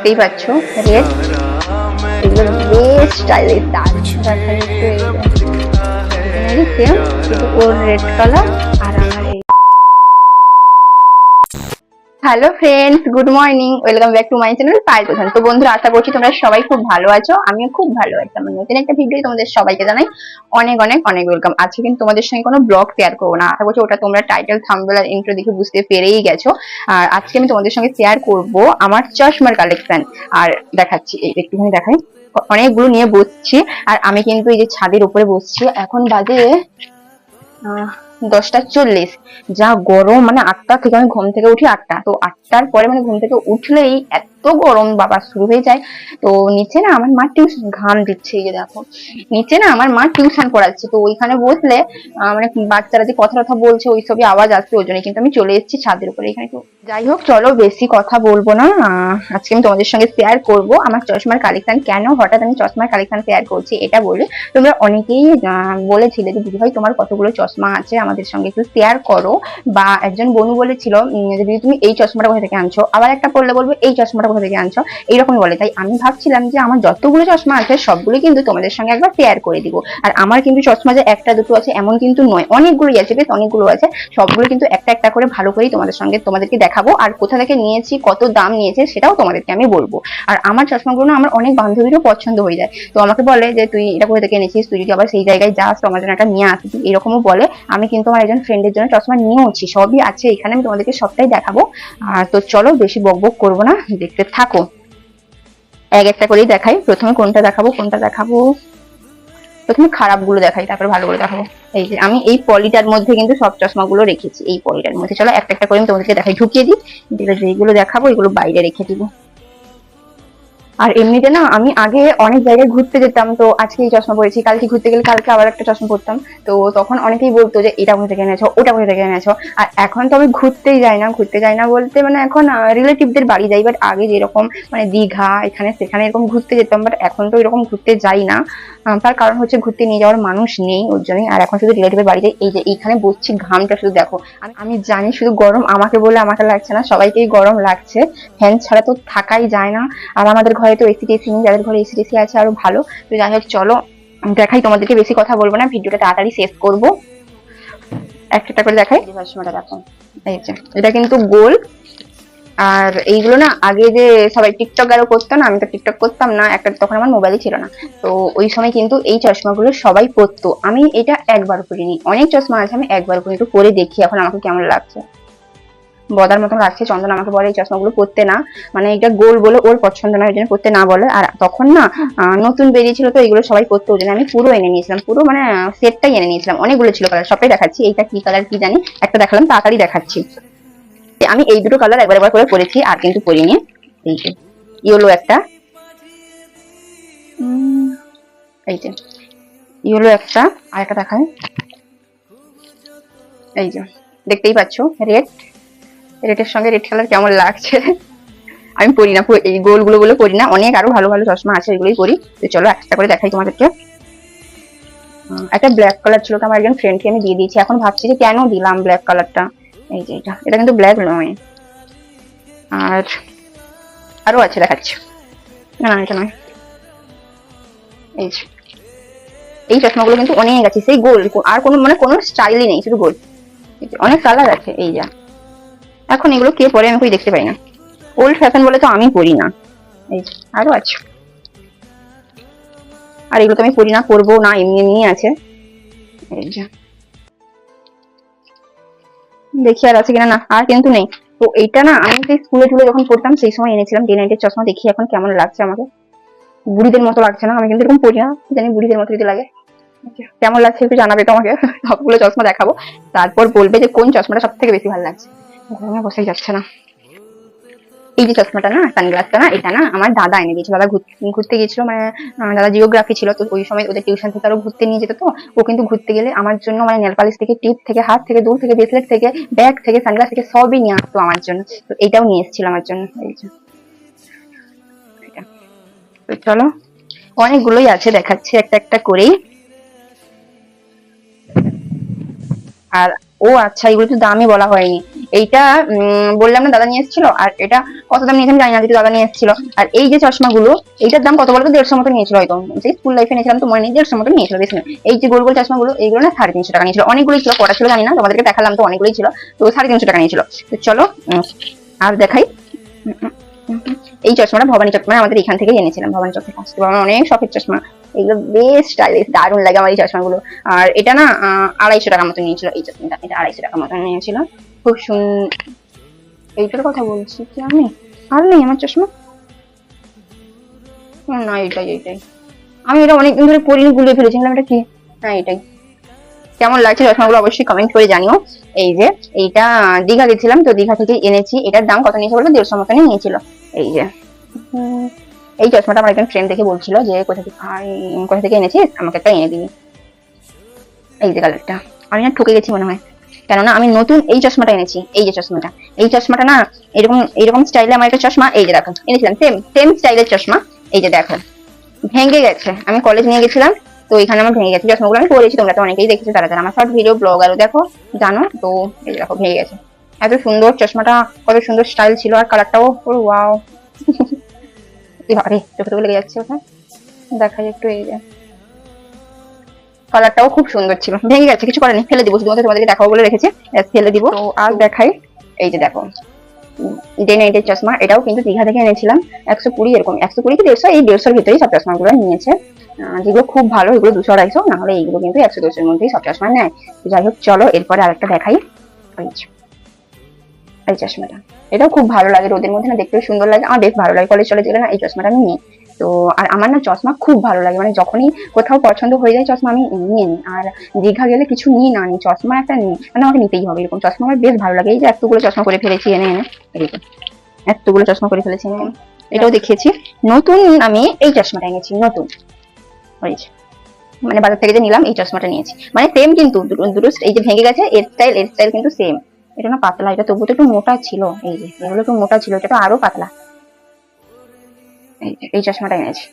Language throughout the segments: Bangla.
দেখতেই পাচ্ছ রেড এগুলো বেশ স্টাইলিশ দারুণ সেম কিন্তু ওর red colour hello friends good morning welcome back to my channel Payel Pradhan তো বন্ধুরা আশা করছি তোমরা সবাই খুব ভালো আছো। আমিও খুব ভালো আছি। আমার নতুন একটা ভিডিও তোমাদের সবাইকে জানাই অনেক অনেক অনেক ওয়েলকাম আজকে কিন্তু তোমাদের সঙ্গে কোনো ব্লগ শেয়ার করব না। আশা করছি ওটা তোমরা টাইটেল থাম্বনেল আর ইন্ট্রো দেখে বুঝতে পেরেই গেছো। আর আজকে আমি তোমাদের সঙ্গে শেয়ার করব আমার চশমার কালেকশন আর দেখাচ্ছি এই একটুখানি দেখাই। অনেকগুলো নিয়ে বসছি। আর আমি কিন্তু এই যে ছাদের উপরে বসছি। এখন বাজে আহ, দশটা চল্লিশ। যা গরম মানে আটটা থেকে আমি ঘুম থেকে উঠি আটটা। তো আটটার পরে মানে ঘুম থেকে উঠলেই এত গরম বাবা, শুরু হয়ে যায়। তো নিচে না আমার মা টিউশন ঘাম দিচ্ছে এই দেখো। নিচে না আমার মা টিউশন পড়াচ্ছে। তো ওইখানে বসলে মানে বাচ্চারা যে কথা কথা বলছে ওই সবই আওয়াজ আসছে ওই জন্য কিন্তু আমি চলে এসেছি ছাদের উপরে এখানে। তো যাই হোক, চলো বেশি কথা বলব না। আজকে আমি তোমাদের সঙ্গে শেয়ার করব। আমার চশমার কালেকশন কেন হঠাৎ আমি চশমার কালেকশন শেয়ার করছি, এটা বলে। তোমরা অনেকেই বলেছিলে যে, দিদিভাই, তোমার কতগুলো চশমা আছে? আমাদের সঙ্গে একটু শেয়ার করো। বা একজন বনু বলেছিল উম, যে দিদি তুমি এই চশমাটা কোথা থেকে আনছো? আবার একটা পড়লে বলব এই চশমাটা কোথা থেকে আনছো? এইরকমই বলে। তাই আমি ভাবছিলাম যে আমার যতগুলো চশমা আছে সবগুলো কিন্তু তোমাদের সঙ্গে একবার শেয়ার করে দিব। আর আমার কিন্তু চশমা যে একটা দুটো আছে এমন কিন্তু নয়। অনেকগুলোই আছে বেশ অনেকগুলো আছে। সবগুলো কিন্তু একটা একটা করে ভালো করেই তোমাদের সঙ্গে তোমাদেরকে দেখাবো। আর কোথা থেকে নিয়েছি কত দাম নিয়েছে সেটাও তোমাদেরকে আমি বলব। আর আমার চশমাগুলো আমার অনেক বান্ধবীরও পছন্দ হয়ে যায়। তো আমাকে বলে যে তুই এটা কোথা থেকে এনেছিস? তুই যদি আবার সেই জায়গায় যাস তো আমার জন্য একটা নিয়ে আসবি এরকমও বলে। আমি কিন্তু আমার একজন ফ্রেন্ডের জন্য চশমা নিয়েওছি সবই আছে এখানে, আমি তোমাদেরকে সবটাই দেখাবো। আর তো চলো, বেশি বক বক করব না, দেখতে থাকো। এক একটা করেই দেখাই। প্রথমে কোনটা দেখাবো কোনটা দেখাবো? প্রথমে খারাপগুলো দেখাই, তারপরে ভালো করে দেখাবো। এই যে, আমি এই পলিটার মধ্যে কিন্তু সব চশমাগুলো রেখেছি, এই পলিটার মধ্যে। চলো, একটা একটা করে আমি তোমাদেরকে দেখাই। ঢুকিয়ে দিই, যেগুলো দেখাবো, এগুলো বাইরে রেখে দিব। আর এমনিতে না, আমি আগে অনেক জায়গায় ঘুরতে যেতাম, তো আজকে এই চশমা পরেছি, কালকে ঘুরতে গেলে কালকে আবার একটা চশমা পরতাম। তো তখন অনেকেই বলতো যে, এটা কোথা থেকে এনেছো? ওটা কোথা থেকে এনেছো? আর এখন তো আমি ঘুরতেই যাই না, ঘুরতে যাই না বলতে মানে এখন রিলেটিভদের বাড়ি যাই বাট আগে যেরকম মানে দীঘা, এখানে, সেখানে এরকম ঘুরতে যেতাম বাট এখন তো এরকম ঘুরতে যাই না। তার কারণ হচ্ছে ঘুরতে নিয়ে যাওয়ার মানুষ নেই ওর জন্যই, আর এখন শুধু রিলেটিভের বাড়ি যাই। এই যে এইখানে বসছি, ঘামটা শুধু দেখো। আমি জানি শুধু গরম আমাকে বলে আমাকে লাগছে না, সবাইকেই গরম লাগছে। ফ্যান ছাড়া তো থাকাই যায় না। আর আমাদের ঘরে তো এসি টেসি নেই যাদের ঘরে এসি টেসি আছে আরও ভালো। তো যাই হোক চলো দেখাই তোমাদেরকে। বেশি কথা বলব না ভিডিওটা তাড়াতাড়ি শেষ করব। একটা একটা করে দেখাই। চশমাটা দেখো। এই যে এটা কিন্তু গোল। আর এইগুলো না আগে যে সবাই টিকটক আরও করতো না আমি তো টিকটক করতাম না একটা তখন আমার মোবাইলই ছিল না। তো ওই সময় কিন্তু এই চশমাগুলো সবাই পরতো। আমি এটা একবার করিনি অনেক চশমা আছে আমি একবার করি একটু পরে দেখি এখন আমাকে কেমন লাগছে। বদার মতন লাগছে চন্দন আমাকে বলে এই চশমাগুলো পরতে না। মানে এটা গোল বলে ওর পছন্দ না ওই জন্য পরতে না বলে। আর তখন না নতুন বেরিয়েছিল তো এগুলো সবাই পরতো ওই জন্য আমি পুরো এনে নিয়েছিলাম, পুরো মানে সেটটাই এনে নিয়েছিলাম। অনেকগুলো ছিল কালার সবটাই দেখাচ্ছি, এইটা কি কালার কি জানি, একটা দেখালাম, তাড়াতাড়ি দেখাচ্ছি। আমি এই দুটো কালার একবার একবার করে পরেছি, আর কিন্তু পরিনি। এই যে ইয়েলো একটা। এই যে ইয়েলো একটা, আর একটা দেখায় এই যে, দেখতেই পাচ্ছ রেড রেডের সঙ্গে রেড কালার কেমন লাগছে? আমি পরি না এই গোলগুলো গুলো পরি না, অনেক আরও ভালো ভালো চশমা আছে, এগুলোই পরি তো চলো একটা করে দেখাই তোমাদেরকে। একটা ব্ল্যাক কালার ছিল আমার একজন ফ্রেন্ডকে আমি দিয়ে দিয়েছি, এখন ভাবছি যে কেন দিলাম ব্ল্যাক কালারটা এই যে এটা এটা কিন্তু ব্ল্যাক নয়। আর আরও আছে দেখাচ্ছি। না না, এটা নয়। এই এই চশমাগুলো কিন্তু অনেক আছে, সেই গোল, আর কোনো মানে কোনো স্টাইলই নেই, শুধু গোল। অনেক কালার আছে, এই যা। এখন এগুলো কে পরে আমি কই দেখতে পাই না। ওল্ড ফ্যাশন বলে তো আমি পরি না। এই আরও আছে। আর এগুলো তো আমি পরি না করব না, এমনি এমনি আছে। এই যে। দেখি আর আছে কিনা না, আর কিন্তু নেই। তো এইটা না, আমি সেই স্কুলে টুলে যখন পড়তাম, সেই সময় এনেছিলাম ডে নাইটের চশমা, দেখি এখন কেমন লাগছে আমাকে। বুড়িদের মতো লাগছে না, আমি কিন্তু এরকম পড়ি না জানি বুড়িদের মতো যদি লাগে। কেমন লাগছে একটু জানাবে তোমাকে, সবগুলো চশমা দেখাবো। তারপর বলবে যে কোন চশমাটা সব থেকে বেশি ভালো লাগছে। গরমে বসেই যাচ্ছে না। এই যে চশমাটা না সানগ্লাসটা না, এটা না আমার দাদা এনে দিয়েছিল। দাদা ঘুরতে গেছিল মানে দাদা জিওগ্রাফি ছিল, তো ওই সময় ওদের টিউশন থেকে আরও ঘুরতে নিয়ে যেত তো। ও কিন্তু ঘুরতে গেলে আমার জন্য মানে নেল পালিশ থেকে টিপ থেকে, হাত থেকে, দূর থেকে ব্রেসলেট থেকে ব্যাগ থেকে সানগ্লাস থেকে সবই নিয়ে আসতো আমার জন্য। তো এটাও নিয়ে এসেছিল আমার জন্য। এই যে। চলো, অনেকগুলোই আছে, দেখাচ্ছি একটা একটা করেই। আর ও আচ্ছা এগুলো তো দামই বলা হয়নি। এইটা বললাম না, দাদা নিয়ে এসেছিল? আর এটা কত দাম নিয়েছেন জানি না যেহেতু দাদা নিয়ে এসেছিল। আর এই যে চশমাগুলো, এইটার দাম কত বলতো? দেড়শো মতো নিয়েছিল হয়তো। সেই স্কুল লাইফে নিয়েছিলাম তো, মনে নেই, দেড়শো মতো নিয়েছিল, বেশি এই যে গোল গোল চশমাগুলো, এইগুলো না সাড়ে তিনশো টাকা নিয়েছিল। অনেকগুলোই ছিল, কটা ছিল জানি না, তোমাদেরকে দেখালাম তো, অনেকগুলোই ছিল। তো সাড়ে তিনশো টাকা নিয়েছিল। তো চলো আর দেখাই। এই চশমাটা ভবানী চশমা আমাদের এখান থেকে এনেছিলাম, ভবানী চশমা। আমার অনেক শখের চশমা। এগুলো বেশ স্টাইলিশ দারুণ লাগে আমার এই চশমাগুলো। আর এটা না আড়াইশো টাকার মতো নিয়েছিল, এই চশমাটা। এটা আড়াইশো টাকার মতো নিয়েছিল। খুব সুন এইটার কথা বলছি কি আমি? আর নেই আমার চশমা? না এটাই এটাই আমি এটা অনেকদিন ধরে পরিনি গুলিয়ে ফেলেছিলাম এটা কি? হ্যাঁ এটাই কেমন লাগছে চশমাগুলো অবশ্যই কমেন্ট করে জানিও। এই যে, এইটা দীঘা গেছিলাম, তো দীঘা থেকে এনেছি। এটার দাম কত নিয়েছে বলতো দেড়শো মতনই নিয়েছিল। এই যে। এই চশমাটা আমার একজন ফ্রেন্ড দেখে বলছিল যে, কোথা থেকে কোথা থেকে এনেছিস? আমাকে একটা এনে দিবি। এই যে কালারটা আমি না ঠকে গেছি মনে হয়। কেননা আমি নতুন এই চশমাটা এনেছি, এই যে চশমাটা। এই চশমাটা না, এরকম এরকম স্টাইলে আমার একটা চশমা, এই যে দেখো, এনেছিলাম সেম সেম স্টাইলের চশমা, এই যে দেখো। ভেঙে গেছে। আমি কলেজ নিয়ে গেছিলাম, তো এখানে আমার ভেঙে গেছে। চশমাগুলো আমি পরেছি, তোমরা তো অনেকেই দেখেছ, তারা তারা আমার শর্ট ভিডিও ব্লগ আরও দেখো, জানো, তো এই দেখো, ভেঙে গেছে। এত সুন্দর চশমাটা, কত সুন্দর স্টাইল ছিল, আর কালারটাও পুরো ওয়াও চোখে চোখে লেগে যাচ্ছে ওখানে। দেখা যায় একটু, এই যে। কালারটাও খুব সুন্দর ছিল। ভেঙে গেছে কিছু করেনি ফেলে দিব শুধুমাত্র তোমাদেরকে দেখাবো বলে রেখেছি। ফেলে দিব। তো আর দেখাই এই যে দেখো ডে নাইটের চশমা এটাও কিন্তু দীঘা থেকে এনেছিলাম। একশো কুড়ি এরকম একশো কুড়ি কি দেড়শো? এই দেড়শোর ভিতরেই সব চশমাগুলো নিয়েছে। যেগুলো খুব ভালো এগুলো দুশো আড়াইশো না হলে এইগুলো কিন্তু একশো দেড়শোর মধ্যেই সব চশমা নেয়। তো যাই হোক চলো এরপরে আরেকটা দেখাই। এই যে, এই চশমাটা। এটাও খুব ভালো লাগে রোদের মধ্যে না দেখতেও সুন্দর লাগে। আমার বেশ ভালো লাগে কলেজ চলে গেলে না এই চশমাটা আমি নিই। তো আর আমার না চশমা খুব ভালো লাগে। মানে যখনই কোথাও পছন্দ হয়ে যায় চশমা আমি নিয়ে নিই। আর দীঘা গেলে কিছু নিই না নিই চশমা একটা নিই। মানে আমাকে নিতেই হবে এরকম। চশমা আমার বেশ ভালো লাগে। এই যে এতগুলো চশমা করে ফেলেছি এনে এনে। যে, এতগুলো চশমা করে ফেলেছি এনে। এটাও দেখিয়েছি। নতুন আমি এই চশমাটা এনেছি নতুন। যে। মানে বাজার থেকে যে নিলাম এই চশমাটা নিয়েছি। মানে সেম কিন্তু দুটো এই যে ভেঙে গেছে এর স্টাইল এর স্টাইল কিন্তু সেম এটা না পাতলা এটা তবু তো একটু মোটা ছিল। এই যে এগুলো একটু মোটা ছিল এটা তো আরও পাতলা। এই চশমাটা এনেছি।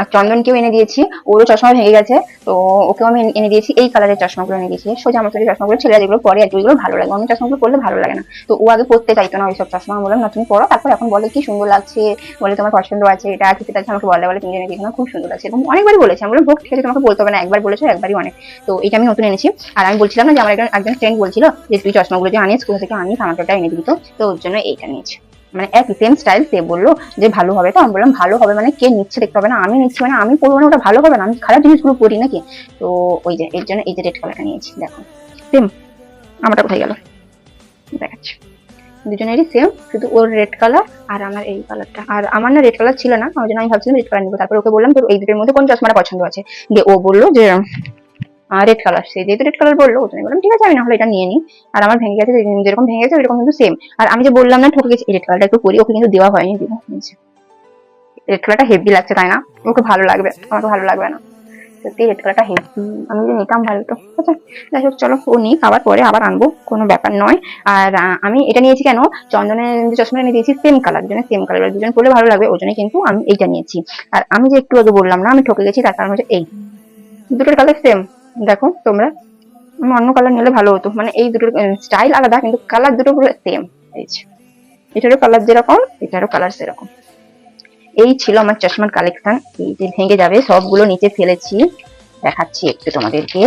আর চন্দনকেও এনে দিয়েছি। ওরও চশমা ভেঙে গেছে, তো ওকেও আমি এনে দিয়েছি। এই কালারের চশমাগুলো এনে দিয়েছি। সোজা আমার চশমাগুলো ছেলেরা যেগুলো পরে আর ওইগুলো ভালো লাগে। আমি চশমাগুলো পরলে ভালো লাগে না। তো ও আগে পড়তে চাইতো না ওইসব চশমা। বললাম, না, তুমি পড়ো তারপর এখন বলে, কি সুন্দর লাগছে। বলে, তোমার পছন্দ আছে, এটা আছে সেটা আমাকে বলে বলে তুমি জেনে দেখো খুব সুন্দর লাগছে। এবং অনেকবারই বলেছে। আমি বললাম হোক ঠিক আছে, তোমাকে বলতে হবে না। একবার বলেছ, একবারই অনেক। তো এটা আমি নতুন এনেছি। আর আমি বলছিলাম না যে, আমার একজন একজন ফ্রেন্ড বলছিল যে, তুই চশমাগুলো যে আনিস, কোথা থেকে আনিস? আমাকে ওটা এনে দিবি তো ওর জন্য এইটা নিয়েছি। মানে এক সেম স্টাইল সে বলল যে ভালো হবে। তো আমি বললাম, ভালো হবে মানে কে নিচ্ছে দেখতে হবে না? আমি নিচ্ছি মানে আমি পরবো না, ওটা ভালো হবে না। আমি খারাপ জিনিসগুলো পরি নাকি? তো ওই যে, এর জন্য এই যে রেড কালারটা নিয়েছি, দেখো। সেম আমারটা কোথায় গেল? দেখাচ্ছি। দুজনেরই সেম শুধু ওর রেড কালার আর আমার এই কালারটা আর আমার না রেড কালার ছিল না, ওই জন্য আমি ভাবছিলাম রেড কালার নিবো। তারপর ওকে বললাম, তোর এই দুটোর মধ্যে কোন চশমাটা পছন্দ আছে? দিয়ে ও বলল যে রেড কালার সে যেহেতু রেড কালার বলল, ওই বললাম, ঠিক আছে, আমি না হলে এটা নিয়ে নিই। আর আমার ভেঙে গেছে যেরকম ভেঙে গেছে, ওইরকম কিন্তু সেম আর আমি যে বললাম না, ঠকে গেছি। রেড কালারটা একটু করি ওকে কিন্তু দেওয়া হয়নি দিব রেড কালারটা হেভি লাগছে, তাই না? ওকে ভালো লাগবে, আমাকে ভালো লাগবে না। সত্যি রেড কালারটা হেভি আমি যে নিতাম ভালো তো। আচ্ছা যাই চলো, ও নিক, আবার পরে আবার আনব, কোনো ব্যাপার নয়। আর আমি এটা নিয়েছি কেন? চন্দনের যে চশমাটা নিয়ে দিয়েছি সেম কালার দুজনে সেম কালার দুজন পরলে ভালো লাগবে ওই জন্য কিন্তু আমি এইটা নিয়েছি। আর আমি যে একটু আগে বললাম না, আমি ঠকে গেছি, তার কারণ হচ্ছে এই। দুটোর কালার সেম দেখো তোমরা। আমি অন্য কালার নিলে ভালো হতো। মানে এই দুটোর স্টাইল আলাদা, কিন্তু কালার দুটো পুরো সেম এটারও কালার যেরকম, এটারও কালার সেরকম। এই ছিল আমার চশমার কালেকশন এই যে ভেঙে যাবে, সবগুলো নিচে ফেলেছি। দেখাচ্ছি একটু তোমাদেরকে।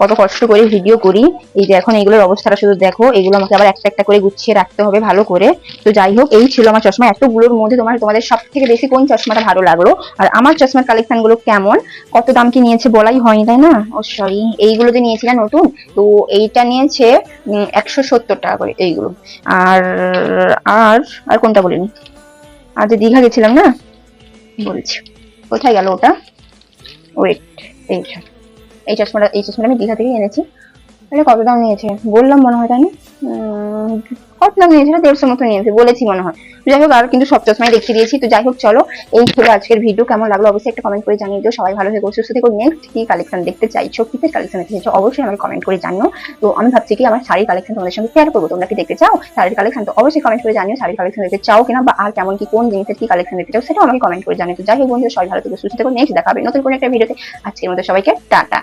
কত কষ্ট করে ভিডিও করি। এই যে এখন এইগুলোর অবস্থাটা শুধু দেখো, এগুলো আমাকে আবার একটা একটা করে গুছিয়ে রাখতে হবে ভালো করে। তো যাই হোক, এই ছিল আমার চশমা। এতগুলোর মধ্যে তোমার, তোমাদের সব থেকে বেশি কোন চশমাটা ভালো লাগল? আর আমার চশমার কালেকশনগুলো কেমন? কত দাম কি নিয়েছে বলাই হয়নি, তাই না? ও সরি এইগুলো যে নিয়েছি না নতুন, তো এইটা নিয়েছে একশো সত্তর টাকা করে এইগুলো। আর আর আর কোনটা বলিনি? আর যে দীঘা গেছিলাম না, বলছি। কোথায় গেল ওটা? ওয়েট এই যে। এই চশমাটা এই চশমাটা আমি দীঘা থেকে এনেছি। এটা কত দাম নিয়েছে? বললাম মনে হয় তাই উম, কত দাম নিয়েছে দেড়শো মতো নিয়েছে বলেছি মনে হয়। যাই হোক আর কিন্তু সব চশমাই দেখিয়ে দিয়েছি। তো যাই হোক চলো এই ছিল আজকের ভিডিও কেমন লাগল অবশ্যই একটা কমেন্ট করে জানিয়ে দিও। সবাই ভালো থেকো সুস্থ থেকো। নেক্সট কি কালেকশন দেখতে চাইছো কিসের কালেকশন দেখতে চাইছো অবশ্যই আমাকে কমেন্ট করে জানিও। তো আমি ভাবছি কি আমার শাড়ির কালেকশন তোমাদের সঙ্গে শেয়ার করব। তোমরা কি দেখতে চাও? শাড়ির কালেকশন তো অবশ্যই কমেন্ট করে জানিও শাড়ির কালেকশন দেখতে চাও কিনা বা আর কেমন কি কোন জিনিসের কি কালেকশন দেখতে চাও সেটাও আমাকে কমেন্ট করে জানিও। তো যাই হোক বন্ধুরা সবাই ভালো থেকো সুস্থ থেকো। নেক্সট দেখাবে নতুন কোনো একটা ভিডিওতে আজকের মতো সবাইকে টাটা।